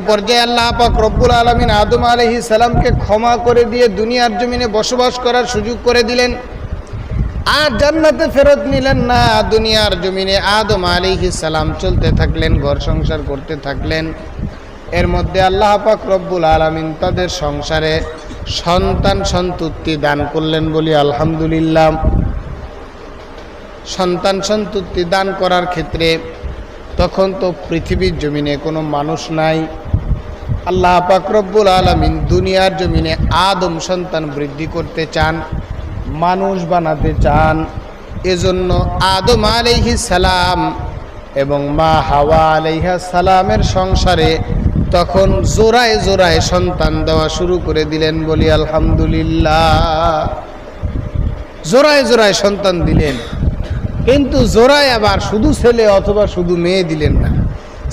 পর্যায়ে আল্লাহ পাক রব্বুল আলমিন আদম আলহি সালামকে ক্ষমা করে দিয়ে দুনিয়ার জমিনে বসবাস করার সুযোগ করে দিলেন। আর জান্নাতে ফেরত নিলেন না, দুনিয়ার জমিনে আদম আলিহি সালাম চলতে থাকলেন, ঘর সংসার করতে থাকলেন। এর মধ্যে আল্লাহ পাক রব্বুল আলমিন তাদের সংসারে সন্তান সন্তুতি দান করলেন বলি আলহামদুলিল্লাহ। সন্তান সন্তুতি দান করার ক্ষেত্রে তখন তো পৃথিবীর জমিনে কোনো মানুষ নাই। আল্লাহ পাক রব্বুল আলমিন দুনিয়ার জমিনে আদম সন্তান বৃদ্ধি করতে চান, মানুষ বানাতে চান। এজন্য আদম আলাইহি সালাম এবং মা হাওয়া আলাইহা সালামের সংসারে তখন জোড়ায় জোড়ায় সন্তান দেওয়া শুরু করে দিলেন বলি, আলহামদুলিল্লাহ। জোড়ায় জোড়ায় সন্তান দিলেন, কিন্তু জোড়ায় আবার শুধু ছেলে অথবা শুধু মেয়ে দিলেন না।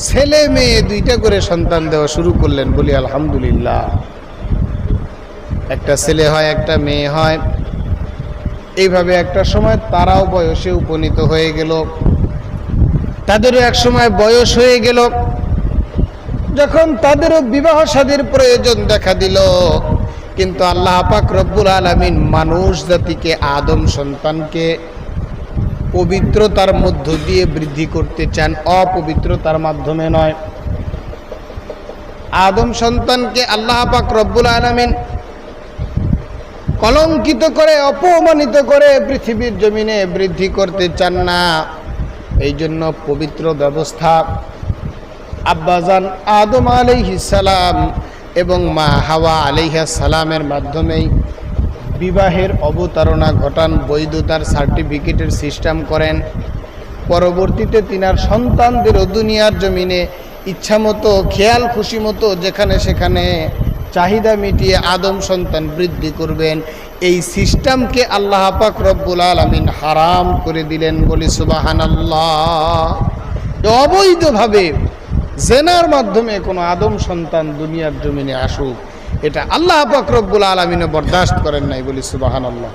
ছেলে মেয়ে দুইটা করে সন্তান দেওয়া শুরু করলেন, বলি আলহামদুলিল্লাহ। একটা ছেলে হয়, একটা মেয়ে হয়। এইভাবে একটা সময় তারাও বয়সে উপনীত হয়ে গেল। তাদেরও এক সময় বয়স হয়ে গেল। যখন তাদেরও বিবাহ সাদীর প্রয়োজন দেখা দিল, কিন্তু আল্লাহ পাক রব্বুল আলমিন মানুষ জাতিকে, আদম সন্তানকে পবিত্রতার মধ্য দিয়ে বৃদ্ধি করতে চান। অপবিত্রতার মাধ্যমে নয়। আদম সন্তানকে আল্লাহ পাক রব্বুল আলমিন কলঙ্কিত করে, অপমানিত করে পৃথিবীর জমিনে বৃদ্ধি করতে চান না। এই জন্য পবিত্র ব্যবস্থা। আব্বাজান আদম আলাইহিসালাম এবং মা হাওয়া আলাইহা সালামের মাধ্যমেই বিবাহের অবতারণা ঘটান, বৈধতার সার্টিফিকেটের সিস্টেম করেন। পরবর্তীতে তিনার সন্তানদেরও দুনিয়ার জমিনে ইচ্ছামতো, খেয়াল খুশি মতো যেখানে সেখানে চাহিদা মিটিয়ে আদম সন্তান বৃদ্ধি করবেন। এই সিস্টেমকে আল্লাহ পাক রব্বুল আলমিন হারাম করে দিলেন বলি সুবাহান আল্লাহ অবৈধভাবে জেনার মাধ্যমে কোনো আদম সন্তান দুনিয়ার জমিনে আসুক এটা আল্লাহ পাক রব্বুল আলমিনে বরদাস্ত করেন নাই বলি সুবাহান আল্লাহ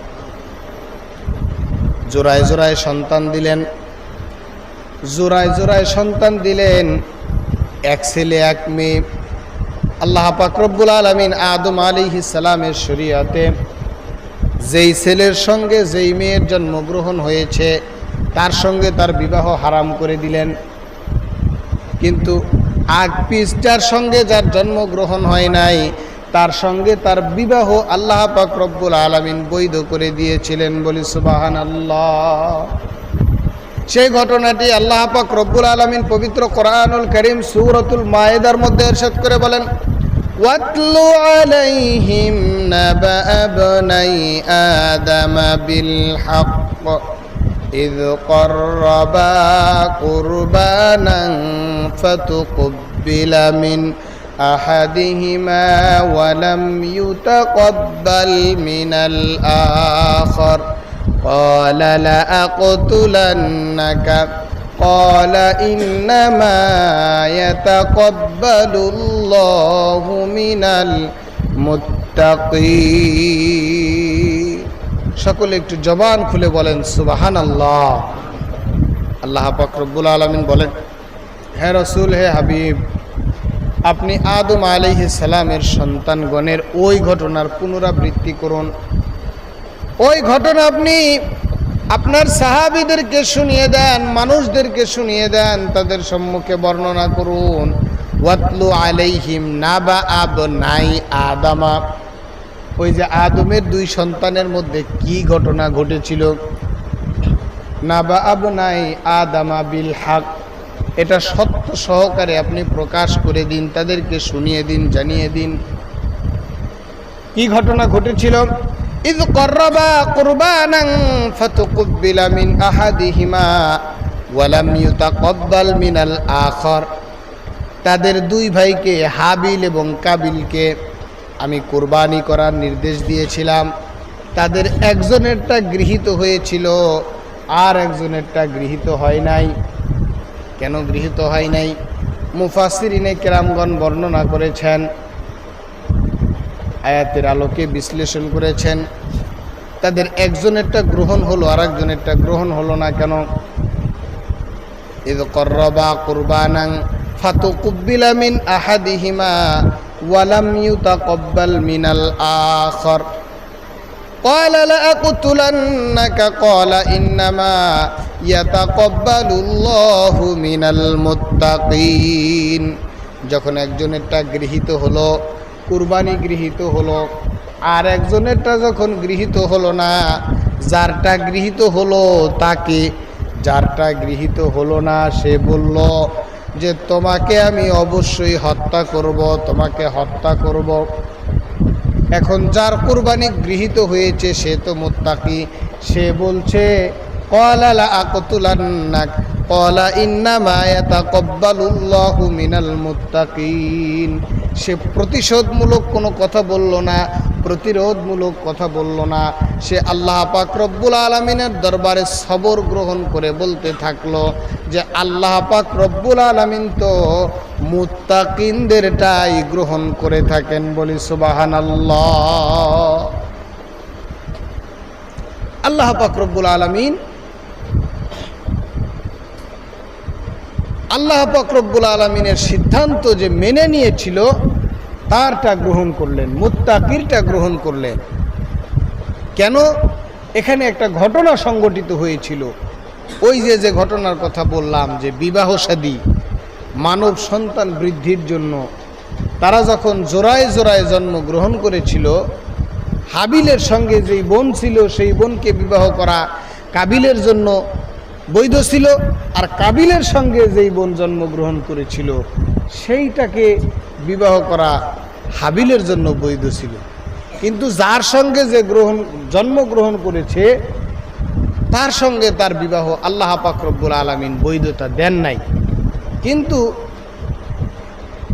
জোড়ায় জোড়ায় সন্তান দিলেন, জোড়ায় জোড়ায় সন্তান দিলেন, এক ছেলে, এক মেয়ে। আল্লাহ পাকরব্বুল আলমিন আদম আলী সালামের শরিয়াতে যেই ছেলের সঙ্গে যেই মেয়ের জন্মগ্রহণ হয়েছে, তার সঙ্গে তার বিবাহ হারাম করে দিলেন। কিন্তু আগ পিসটার সঙ্গে যার জন্মগ্রহণ হয় নাই তার সঙ্গে তার বিবাহ আল্লাহ পাক রব্বুল আলমিন বৈধ করে দিয়েছিলেন বলি সুবাহান আল্লাহ সেই ঘটনাটি আল্লাহ পাক রব্বুল আলমিন পবিত্র কোরআনুল করিম সুরতুল মায়েদার মধ্যে এরশাদ করে বলেন ওয়াতলু আলাইহিম নাবা আবনাই আদম বিল হক إذ قربا قربانا فتقبل من أحدهما ولم يتقبل من الآخر قال لأقتلنك قال إنما يتقبل الله من المتقين সকলে একটু জবান খুলে বলেন সুবাহান আল্লাহ আল্লাহ পাকরবুল আলমিন বলেন হে রসুল হে হাবিব আপনি আদম আলিহি সালামের সন্তানগণের ওই ঘটনার পুনরাবৃত্তি করুন। ওই ঘটনা আপনি আপনার সাহাবিদেরকে শুনিয়ে দেন, মানুষদেরকে শুনিয়ে দেন, তাদের সম্মুখে বর্ণনা করুন। ওয়াতলু আলাইহিম নাবা আব নাই আদামা। ওই যে আদমের দুই সন্তানের মধ্যে কি ঘটনা ঘটেছিল? নাবা আব নাই আদামা বিল হাক। এটা সত্য সহকারে আপনি প্রকাশ করে দিন, তাদেরকে শুনিয়ে দিন, জানিয়ে দিন। কি ঘটনা ঘটেছিল? ইদ করবা কুরবানান ফাতুকুব্বিলা মিন আহাদিহিমা ওয়ালাম ইউতাকাব্বাল মিনাল আখর। তাদের দুই ভাইকে, হাবিল এবং কাবিলকে আমি কোরবানি করার নির্দেশ দিয়েছিলাম। তাদের একজনেরটা গৃহীত হয়েছিল, আর একজনেরটা গৃহীত হয় নাই। কেন গৃহীত হয় নাই মুফাসিরিনে কেরামগণ বর্ণনা করেছেন আয়াতের আলোকে বিশ্লেষণ করেছেন তাদের একজনেরটা গ্রহণ হলো আর একজনেরটা গ্রহণ হলো না কেন ইদ করবা কুরবানাং ফাতুকুব্বিলা মিন আহাদিহিমা ওয়ালাম ইউতাকাব্বাল মিনাল আখর قال لأقتلنك قال إنما যখন একজনেরটা গৃহীত হলো, কুরবানি গৃহীত হলো, আর একজনেরটা যখন গৃহীত হলো না, যারটা গৃহীত হলো তাকে, যারটা গৃহীত হলো না, সে বলল যে, তোমাকে আমি অবশ্যই হত্যা করব, তোমাকে হত্যা করব। এখন যার কুরবানি গৃহীত হয়েছে, সে তো মোত্তাকি। সে বলছে সে প্রতিশোধমূলক কোনো কথা বলল না, প্রতিরোধমূলক কথা বলল না। সে আল্লাহ পাক রব্বুল আলমিনের দরবারে সবর গ্রহণ করে বলতে থাকল যে, আল্লাহ পাক রব্বুল আলমিন তো মুত্তাকিনদেরটাই গ্রহণ করে থাকেন বলি সুবাহান আল্লাহ আল্লাহ পাক রব্বুল আলমিন আল্লাহ পাক রব্বুল আলমিনের সিদ্ধান্ত যে মেনে নিয়েছিল, তারটা গ্রহণ করলেন, মুত্তাকিরটা গ্রহণ করলেন। কেন? এখানে একটা ঘটনা সংগঠিত হয়েছিল। ওই যে যে ঘটনার কথা বললাম, যে বিবাহ সাদী, মানব সন্তান বৃদ্ধির জন্য, তারা যখন জোড়ায় জোড়ায় জন্মগ্রহণ করেছিল, হাবিলের সঙ্গে যেই বোন ছিল, সেই বোনকে বিবাহ করা, কাবিলের জন্য বৈধ ছিল। আর কাবিলের সঙ্গে যেই বোন জন্মগ্রহণ করেছিল, সেইটাকে বিবাহ করা হাবিলের জন্য বৈধ ছিল। কিন্তু যার সঙ্গে যে গ্রহণ, জন্মগ্রহণ করেছে, তার সঙ্গে তার বিবাহ আল্লাহ পাক রব্বুল আলমিন বৈধতা দেন নাই। কিন্তু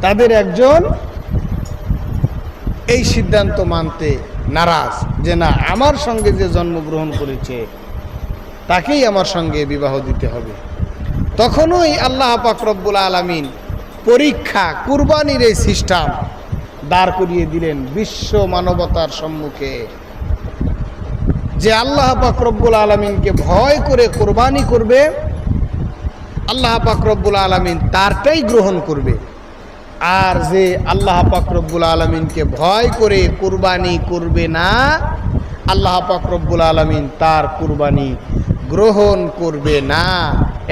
তাদের একজন এই সিদ্ধান্ত মানতে নারাজ যে না, আমার সঙ্গে যে জন্মগ্রহণ করেছে তাকেই আমার সঙ্গে বিবাহ দিতে হবে। তখনই আল্লাহ পাক রব্বুল আলমিন পরীক্ষা, কুরবানির এই সিস্টেম দাঁড় করিয়ে দিলেন বিশ্ব মানবতার সম্মুখে। যে আল্লাহ পাক রব্বুল আলমিনকে ভয় করে কোরবানি করবে, আল্লাহ পাক রব্বুল আলমিন তারটাই গ্রহণ করবে। আর যে আল্লাহ পাক রব্বুল আলমিনকে ভয় করে কুরবানি করবে না, আল্লাহ পাক রব্বুল আলমিন তার কুরবানি গ্রহণ করবে না।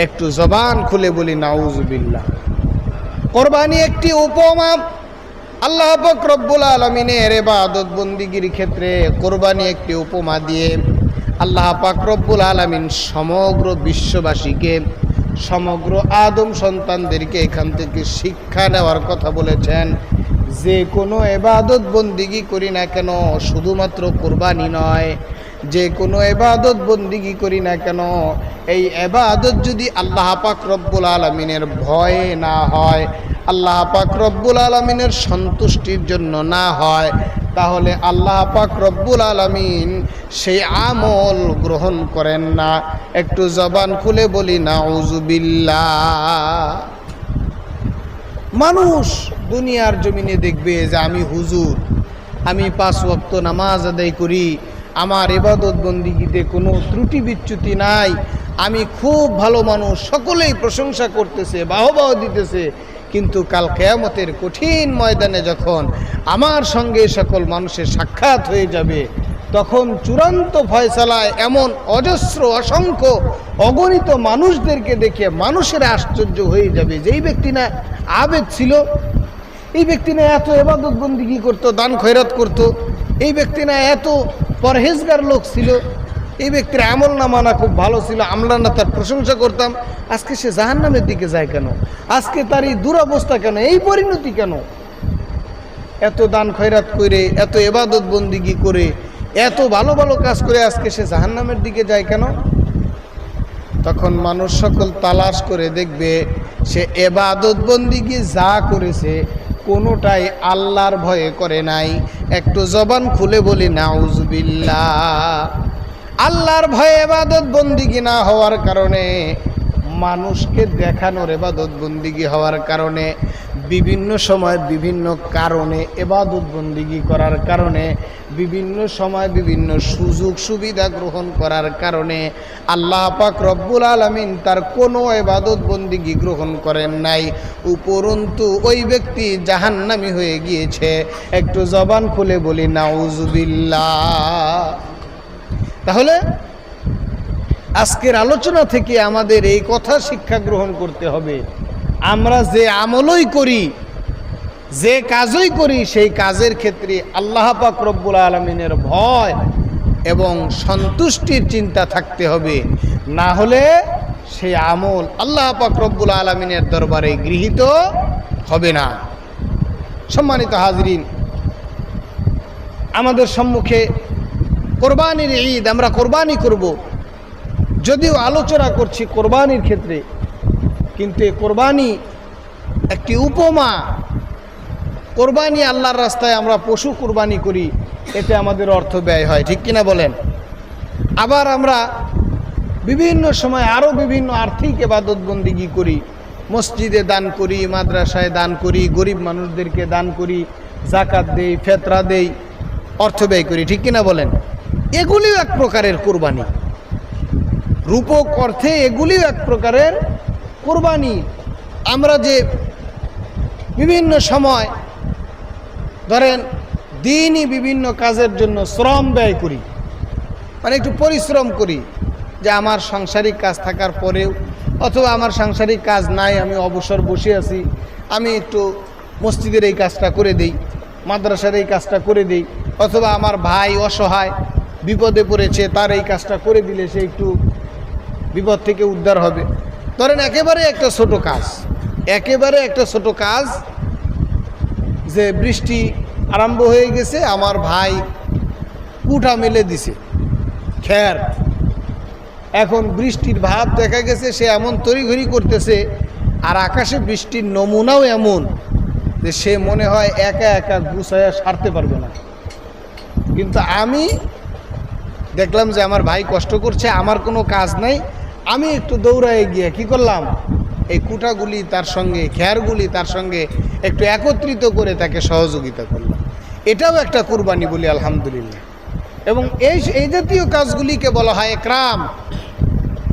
একটু জবান খুলে বলি নাউজুবিল্লাহ কোরবানি একটি উপমা। আল্লাহ পাক রব্বুল আলমিনের এবাদত বন্দিগির ক্ষেত্রে কোরবানি একটি উপমা দিয়ে আল্লাহ পাক রব্বুল আলমিন সমগ্র বিশ্ববাসীকে, সমগ্র আদম সন্তানদেরকে এখান থেকে শিক্ষা নেওয়ার কথা বলেছেন। যে কোনো এবাদত বন্দিগি করি না কেন, শুধুমাত্র কোরবানি নয় যে কোনো এবাদত বন্দিগি করি না কেন, এই এবাদত যদি আল্লাহ পাক রব্বুল আলমিনের ভয়ে না হয়, আল্লাহ পাক রব্বুল আলমিনের সন্তুষ্টির জন্য না হয়, তাহলে আল্লাহ পাক রব্বুল আলমিন সেই আমল গ্রহণ করেন না। একটু জবান খুলে বলি না উজুবিল্লা মানুষ দুনিয়ার জমিনে দেখবে যে আমি হুজুর, আমি পাঁচ ওয়াক্ত নামাজ আদায় করি আমার এবাদত বন্দিগিতে কোনো ত্রুটি বিচ্যুতি নাই। আমি খুব ভালো মানুষ, সকলেই প্রশংসা করতেছে বাহবাহ দিতেছে। কিন্তু কাল কেয়ামতের কঠিন ময়দানে যখন আমার সঙ্গে সকল মানুষের সাক্ষাৎ হয়ে যাবে, তখন চূড়ান্ত ফয়সালায় এমন অজস্র, অসংখ্য, অগণিত মানুষদেরকে দেখে মানুষের আশ্চর্য হয়ে যাবে যেই ব্যক্তি না আবেদ ছিল। এই ব্যক্তি না এত এবাদত বন্দিগি করতো, দান খয়রাত করতো। এই ব্যক্তি না এত পরহেজগার লোক ছিল। এই ব্যক্তির আমল নামানা খুব ভালো ছিল আমরা না তার প্রশংসা করতাম। আজকে সে জাহান্নামের দিকে যায় কেন? আজকে তার এই দুরবস্থা কেন? এই পরিণতি কেন? এত দান খয়রাত করে, এত এবাদত বন্দিগি করে, এত ভালো ভালো কাজ করে আজকে সে জাহান্নামের দিকে যায় কেন? তখন মানুষ সকল তালাশ করে দেখবে, সে এবাদত বন্দিগি যা করেছে কোনোটাই আল্লাহর ভয়ে করে নাই। একটু জবান খুলে বলি নাউজবিল্লা আল্লাহর ভয়ে এবাদত বন্দিগি না হওয়ার কারণে, মানুষকে দেখানোর এবাদত বন্দিগি হওয়ার কারণে বিভিন্ন সময় বিভিন্ন কারণে এবাদত বন্দিগি করার কারণে, বিভিন্ন সময় বিভিন্ন সুযোগ সুবিধা গ্রহণ করার কারণে আল্লাহ পাক রব্বুল আলমিন তার কোনো এবাদত বন্দিগি গ্রহণ করেন নাই। উপরন্তু ওই ব্যক্তি জাহান্নামি হয়ে গিয়েছে। একটু জবান খুলে বলি, নাউজুবিল্লাহ। তাহলে আজকের আলোচনা থেকে আমাদের এই কথা শিক্ষা গ্রহণ করতে হবে। আমরা যে আমলই করি, যে কাজই করি, সেই কাজের ক্ষেত্রে আল্লাহ পাক রব্বুল আলমিনের ভয় এবং সন্তুষ্টির চিন্তা থাকতে হবে। না হলে সেই আমল আল্লাহ পাক রব্বুল আলমিনের দরবারে গৃহীত হবে না। সম্মানিত হাজরিন, আমাদের সম্মুখে কোরবানির ঈদ আমরা কোরবানি করব। যদিও আলোচনা করছি কোরবানির ক্ষেত্রে কিন্তু এই কোরবানি একটি উপমা। কোরবানি আল্লাহর রাস্তায় আমরা পশু কোরবানি করি, এতে আমাদের অর্থ ব্যয় হয়, ঠিক কিনা বলেন? আবার আমরা বিভিন্ন সময় আরও বিভিন্ন আর্থিক এবাদত বন্দিগি করি, মসজিদে দান করি, মাদ্রাসায় দান করি, গরিব মানুষদেরকে দান করি জাকাত দেই, ফেতরা দেই, অর্থ ব্যয় করি, ঠিক কিনা বলেন? এগুলিও এক প্রকারের কোরবানি। রূপক অর্থে এগুলিও এক প্রকারের কোরবানি আমরা যে বিভিন্ন সময় ধরেন দিনই বিভিন্ন কাজের জন্য শ্রম ব্যয় করি মানে একটু পরিশ্রম করি যে আমার সাংসারিক কাজ থাকার পরেও, অথবা আমার সাংসারিক কাজ নাই, আমি অবসর বসে আছি, আমি একটু মসজিদের এই কাজটা করে দেই, মাদ্রাসার এই কাজটা করে দেই, অথবা আমার ভাই অসহায় বিপদে পড়েছে, তার এই কাজটা করে দিলে সে একটু বিপদ থেকে উদ্ধার হবে। ধরেন একেবারে একটা ছোট কাজ, একেবারে একটা ছোট কাজ যে বৃষ্টি আরম্ভ হয়ে গেছে, আমার ভাই কুঠা মেলে দিছে। খ্যার, এখন বৃষ্টির ভাব দেখা গেছে, সে এমন তড়িঘড়ি করতেছে, আর আকাশে বৃষ্টির নমুনাও এমন যে সে মনে হয় একা একা গুছায়া সারতে পারবে না। কিন্তু আমি দেখলাম যে আমার ভাই কষ্ট করছে, আমার কোনো কাজ নাই আমি একটু দৌড়ায় গিয়ে কি করলাম? এই কুটাগুলি তার সঙ্গে, খেয়ারগুলি তার সঙ্গে একটু একত্রিত করে তাকে সহযোগিতা করলাম। এটাও একটা কুরবানি বলি, আলহামদুলিল্লাহ। এবং এই এই জাতীয় কাজগুলিকে বলা হয় একরাম।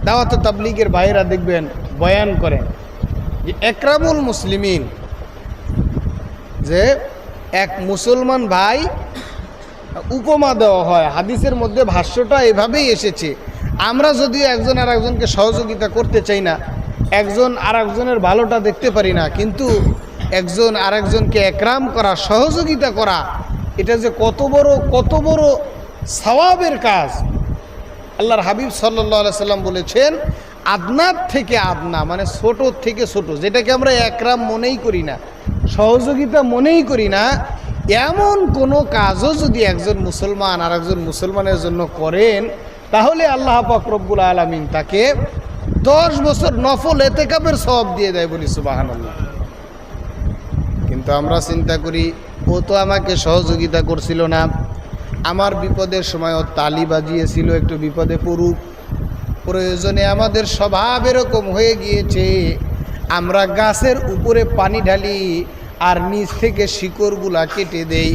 দাওয়াত তাবলিগের ভাইয়েরা দেখবেন, বয়ান করেন যে, একরামুল মুসলিমিন। যে, এক মুসলমান ভাই, উপমা দেওয়া হয়। হাদিসের মধ্যে ভাষ্যটা এভাবেই এসেছে। আমরা যদিও একজন আর একজনকে সহযোগিতা করতে চাই না, একজন আর একজনের ভালোটা দেখতে পারি না, কিন্তু একজন আর একজনকে একরাম করা, সহযোগিতা করা, এটা যে কত বড় কত বড় সওয়াবের কাজ। আল্লাহর হাবিব সাল্লাহ সাল্লাম বলেছেন, আদনার থেকে আদনা মানে ছোট থেকে ছোট, যেটাকে আমরা একরাম মনেই করি না, সহযোগিতা মনেই করি না, এমন কোনো কাজও যদি একজন মুসলমান আর একজন মুসলমানের জন্য করেন তাহলে আল্লাহ পাকরব্বুল আলমিন তাকে দশ বছর নফল এতে কাপের সব দিয়ে দেয় বলি সুবাহান কিন্তু আমরা চিন্তা করি, ও তো আমাকে সহযোগিতা করছিল না। আমার বিপদের সময় ও তালি বাজিয়েছিল, একটু বিপদে পড়ুক। প্রয়োজনে আমাদের স্বভাব এরকম হয়ে গিয়েছে, আমরা গাছের উপরে পানি ঢালি আর নিচ থেকে শিকড়গুলা কেটে দেই।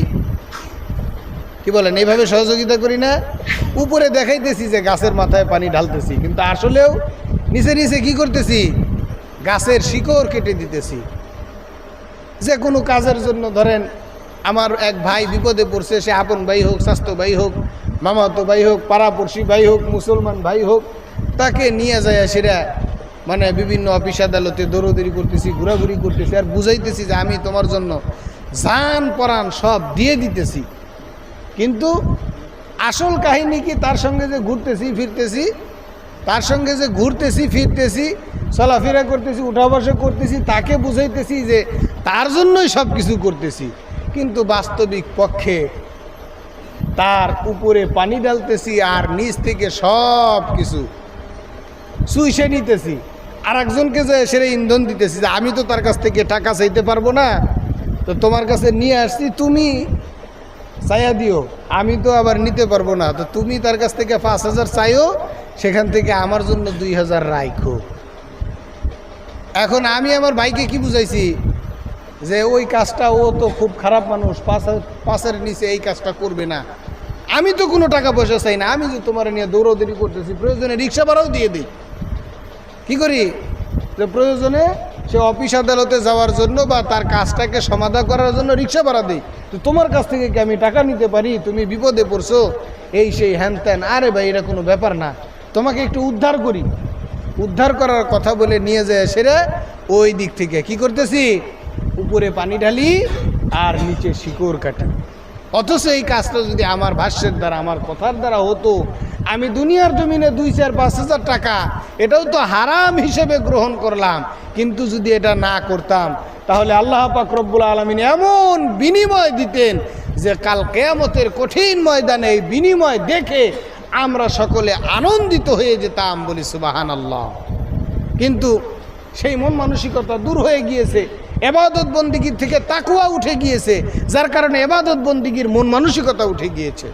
কি বলেন, এইভাবে সহযোগিতা করি না। উপরে দেখাইতেছি যে গাছের মাথায় পানি ঢালতেছি, কিন্তু আসলেও নিচে নিচে কি করতেছি? গাছের শিকড় কেটে দিতেছি। যে কোনো কাজের জন্য ধরেন, আমার এক ভাই বিপদে পড়ছে, সে আপন ভাই হোক, স্বাস্থ্য ভাই হোক, মামাতো ভাই হোক, পাড়াপড়শি ভাই হোক, মুসলমান ভাই হোক, তাকে নিয়ে যায় সেটা মানে বিভিন্ন অফিস আদালতে দৌড়দৌড়ি করতেছি, ঘোরাঘুরি করতেছি, আর বুঝাইতেছি যে আমি তোমার জন্য জান পরাণ সব দিয়ে দিতেছি। কিন্তু আসল কাহিনী কি? তার সঙ্গে যে ঘুরতেছি, ফিরতেছি, তার সঙ্গে যে ঘুরতেছি, ফিরতেছি, চলাফেরা করতেছি উঠা বসা করতেছি, তাকে বুঝাইতেছি যে তার জন্যই সব কিছু করতেছি। কিন্তু বাস্তবিক পক্ষে তার উপরে পানি ডালতেছি আর নিচ থেকে সব কিছু সুইসে নিতেছি। আর একজনকে যে সেটা ইন্ধন দিতেছি যে, আমি তো তার কাছ থেকে টাকা চাইতে পারব না। তো তোমার কাছে নিয়ে আসছি, তুমি চাইয়া দিও। আমি তো আবার নিতে পারব না। তো তুমি তার কাছ থেকে পাঁচ হাজার চাইও, সেখান থেকে আমার জন্য দুই হাজার রাইখো। এখন আমি আমার ভাইকে কি বুঝাইছি? যে ওই কাজটা ও তো খুব খারাপ মানুষ পাশের পাশের নিচে এই কাজটা করবে না। আমি তো কোনো টাকা পয়সা চাই না। আমি যে তোমার নিয়ে দৌড়াদৌড়ি করতেছি, প্রয়োজনে রিক্সা ভাড়াও দিয়ে দিই। কি করি? যে প্রয়োজনে সে অফিস আদালতে যাওয়ার জন্য বা তার কাজটাকে সমাধা করার জন্য রিক্সা ভাড়া দিই তো তোমার কাছ থেকে কি আমি টাকা নিতে পারি? তুমি বিপদে পড়ছো। এই সেই হ্যান ত্যান। আরে ভাই, এটা কোনো ব্যাপার না। তোমাকে একটু উদ্ধার করি। উদ্ধার করার কথা বলে নিয়ে যায় সেরে ওই দিক থেকে। কি করতেছি? উপরে পানি ঢালি আর নিচে শিকড় কাটি। অথচ এই কাজটা যদি আমার ভাষ্যের দ্বারা, আমার কথার দ্বারা হতো, আমি দুনিয়ার জমিনে দুই চার, পাঁচ হাজার টাকা, এটাও তো হারাম হিসেবে গ্রহণ করলাম। কিন্তু যদি এটা না করতাম, তাহলে আল্লাহ পাক রব্বুল আলমিন এমন বিনিময় দিতেন যে কাল কেয়ামতের কঠিন ময়দানে এই বিনিময় দেখে আমরা সকলে আনন্দিত হয়ে যেতাম বলি সুবাহান আল্লাহ কিন্তু সেই মন মানসিকতা দূর হয়ে গিয়েছে। এবাদত বন্দিগির থেকে তাকুয়া উঠে গিয়েছে যার কারণে এবাদত বন্দিগির মন মানসিকতা উঠে গিয়েছে।